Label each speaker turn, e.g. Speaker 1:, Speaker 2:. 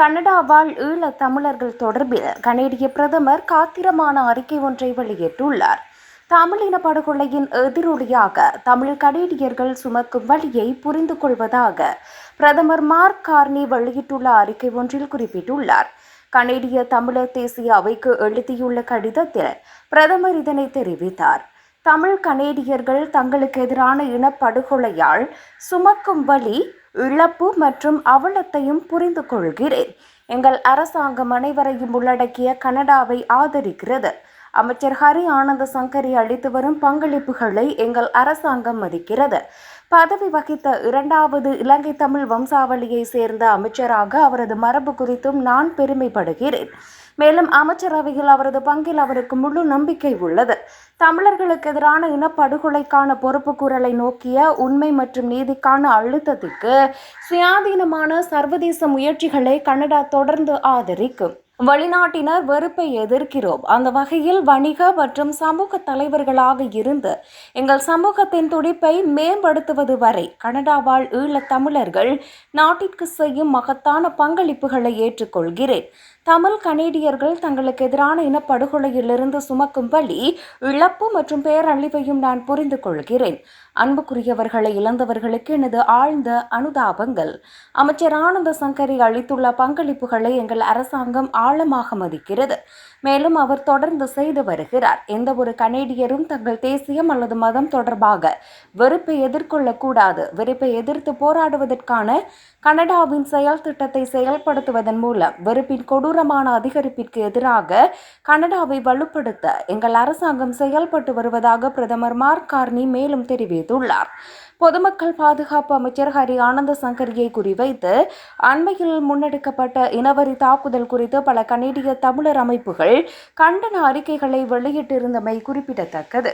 Speaker 1: Canada வாழ் ஈழத் தமிழர்கள் தொடர்பில் கனேடிய பிரதமர் காத்திரமான அறிக்கை ஒன்றை வெளியிட்டுள்ளார். தமிழின படுகொலையின் எதிரொலியாக தமிழ் கனேடியர்கள் சுமக்கும் வழியை புரிந்து கொள்வதாக பிரதமர் மார்க் கார்னி வெளியிட்டுள்ள அறிக்கை ஒன்றில் குறிப்பிட்டுள்ளார். கனேடிய தமிழர் தேசிய அவைக்கு எழுதியுள்ள கடிதத்தில் பிரதமர் இதனை தெரிவித்தார். தமிழ் கனேடியர்கள் தங்களுக்கு எதிரான இனப்படுகொலையால் சுமக்கும் வழி இழப்பு மற்றும் அவலத்தையும் புரிந்து கொள்கிறேன். எங்கள் அரசாங்கம் அனைவரையும் உள்ளடக்கிய கனடாவை ஆதரிக்கிறது. அமைச்சர் ஹரி ஆனந்த சங்கரி அளித்து வரும் பங்களிப்புகளை எங்கள் அரசாங்கம் மதிக்கிறது. பதவி வகித்த இரண்டாவது இலங்கை தமிழ் வம்சாவளியை சேர்ந்த அமைச்சராக அவரது மரபு குறித்தும் நான் பெருமைப்படுகிறேன். மேலும் அமைச்சரவையில் அவரது பங்கில் அவருக்கு முழு நம்பிக்கை உள்ளது. தமிழர்களுக்கு எதிரான இனப்படுகொலைக்கான பொறுப்பு குரலை நோக்கிய உண்மை மற்றும் நீதிக்கான அழுத்தத்திற்கு சுயாதீனமான சர்வதேச முயற்சிகளை கனடா தொடர்ந்து ஆதரிக்கும். வெளிநாட்டினர் வெறுப்பை எதிர்க்கிறோம். அந்த வகையில் வணிக மற்றும் சமூக தலைவர்களாக இருந்து எங்கள் சமூகத்தின் துடிப்பை மேம்படுத்துவது வரை கனடா வாழ் ஈழத் தமிழர்கள் நாட்டிற்கு செய்யும் மகத்தான பங்களிப்புகளை ஏற்றுக்கொள்கிறேன். தமிழ் கனேடியர்கள் தங்களுக்கு எதிரான இனப்படுகொலையிலிருந்து சுமக்கும் வழி இழப்பு மற்றும் பேரழிவையும் நான் புரிந்து கொள்கிறேன். அன்புக்குரியவர்களை இழந்தவர்களுக்கு எனது ஆழ்ந்த அனுதாபங்கள். அமைச்சர் ஆனந்த சங்கரி அளித்துள்ள பங்களிப்புகளை எங்கள் அரசாங்கம் ஆழமாக மதிக்கிறது. மேலும் அவர் தொடர்ந்து செய்து வருகிறார். எந்த ஒரு கனேடியரும் தங்கள் தேசியம் அல்லது மதம் தொடர்பாக வெறுப்பை எதிர்கொள்ளக்கூடாது. வெறுப்பை எதிர்த்து போராடுவதற்கான கனடாவின் செயல் திட்டத்தை செயல்படுத்துவதன் மூலம் வெறுப்பின் கொடு கொடூரமான அதிகரிப்பிற்கு எதிராக கனடாவை வலுப்படுத்த எங்கள் அரசாங்கம் செயல்பட்டு வருவதாக பிரதமர் மார்க் கார்னி மேலும் தெரிவித்துள்ளார். பொதுமக்கள் பாதுகாப்பு அமைச்சர் ஹரி ஆனந்த சங்கரியை குறிவைத்து அண்மையில் முன்னெடுக்கப்பட்ட இனவரி தாக்குதல் குறித்து பல கனேடிய தமிழர் அமைப்புகள் கண்டன அறிக்கைகளை வெளியிட்டிருந்தமை குறிப்பிடத்தக்கது.